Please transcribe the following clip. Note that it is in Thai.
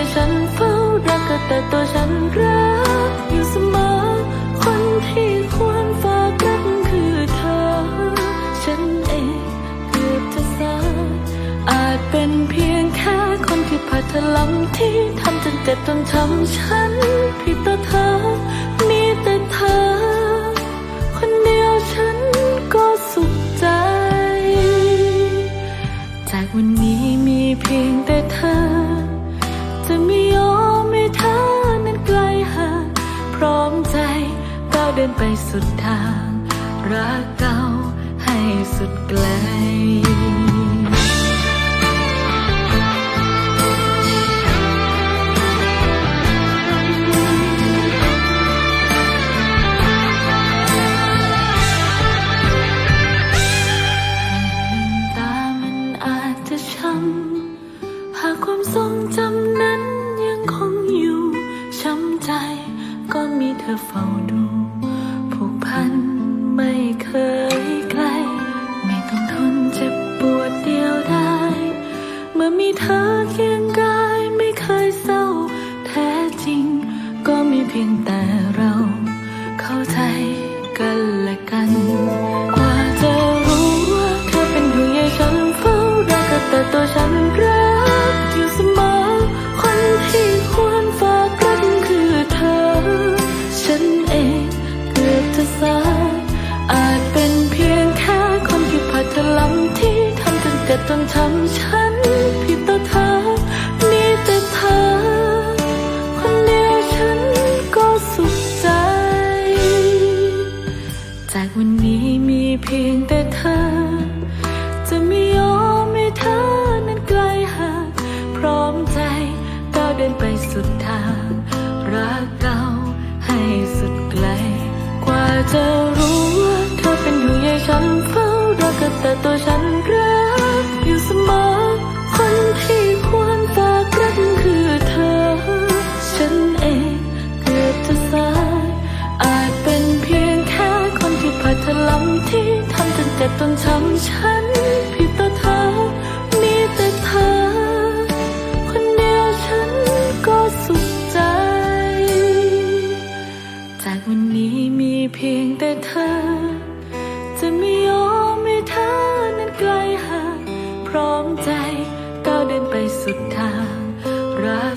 แต่ตัวฉันรักอยู่เสมอ คนที่ควรฝากรักคือเธอ ฉันเองเกือบจะสายอาจเป็นเพียงแค่คนที่พาเธอล้ำที่ทำจนเจ็บจนช้ำฉันผิดต่อเธอ มีแต่เธอ คนเดียวฉันก็สุขใจ จากวันนี้มีเพียง นไปสุดทาง รักเก่าให้สุดไกลตามันอาจจะช้ำหากความทรงจำนั้นยังคงอยู่ ช้ำใจก็มีเธอเฝ้าดู เธอเคียงกายไม่เคยเศร้า แท้จริง ก็มีเพียงแต่เรา เข้าใจกันและกันกว่าจะรู้ว่าเธอเป็นห่วงใยฉันเฝ้ารักแต่ตัวฉันรักอยู่เสมอคนที่ควรฝากรักคือเธอ ฉันเองเกือบจะสายอาจเป็นเพียงแค่คนที่พาเธอล้ำที่ทำจนเจ็บจนช้ำฉันากวันนี้มีเพียงแต่เธอ จะไม่ยอมให้เธอนั้นไกลห่างพร้อมใจก้าวเดินไปสุดทางรักเก่าให้สุดไกล กว่าจะรู้ว่าเธอเป็นห่วงใยฉันเฝ้ารักแต่ตัวฉัน จนเจ็บจนช้ำฉันผิดต่อเธอ มีแต่เธอ คนเดียวฉันก็สุขใจ จากวันนี้มีเพียงแต่เธอ จะไม่ยอมให้เธอนั้นไกลห่างพร้อมใจก้าวเดินไปสุดทางรัก